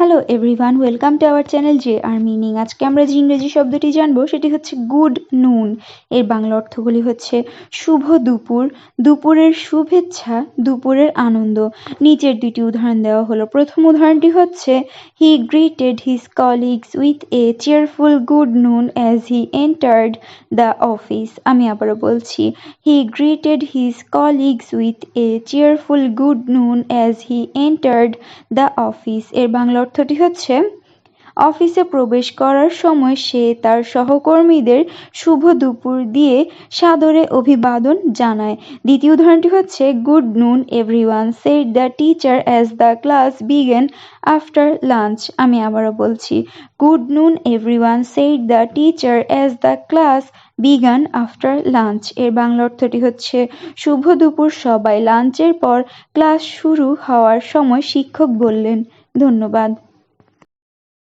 Hello everyone welcome to our channel J R meaning আজকে আমরা যে ইংরেজি শব্দটি জানব, সেটি হচ্ছে গুড নুন এর বাংলা অর্থগুলি হচ্ছে শুভ দুপুর, দুপুরের শুভেচ্ছা, দুপুরের আনন্দ। নিচের দুটি উদাহরণ দেওয়া হলো। প্রথম উদাহরণটি হচ্ছে he greeted his colleagues with a cheerful good noon as he entered the office আমি আবারও বলছি he greeted his colleagues with a cheerful good noon as he entered the office এর বাংলা অর্থটি হচ্ছে, অফিসে প্রবেশ করার সময় সে তার সহকর্মীদের শুভ দুপুর দিয়ে সাদরে অভিবাদন জানায়। দ্বিতীয় উদাহরণটি হচ্ছে, good noon, everyone, said the teacher as the class began after lunch. আমি আবারও বলছি, good noon, everyone, said the teacher as the class began after lunch. এর বাংলা অর্থটি হচ্ছে, শুভ দুপুর সবাই। লাঞ্চের পর ক্লাস শুরু হওয়ার সময় শিক্ষক বললেন ধন্যবাদ।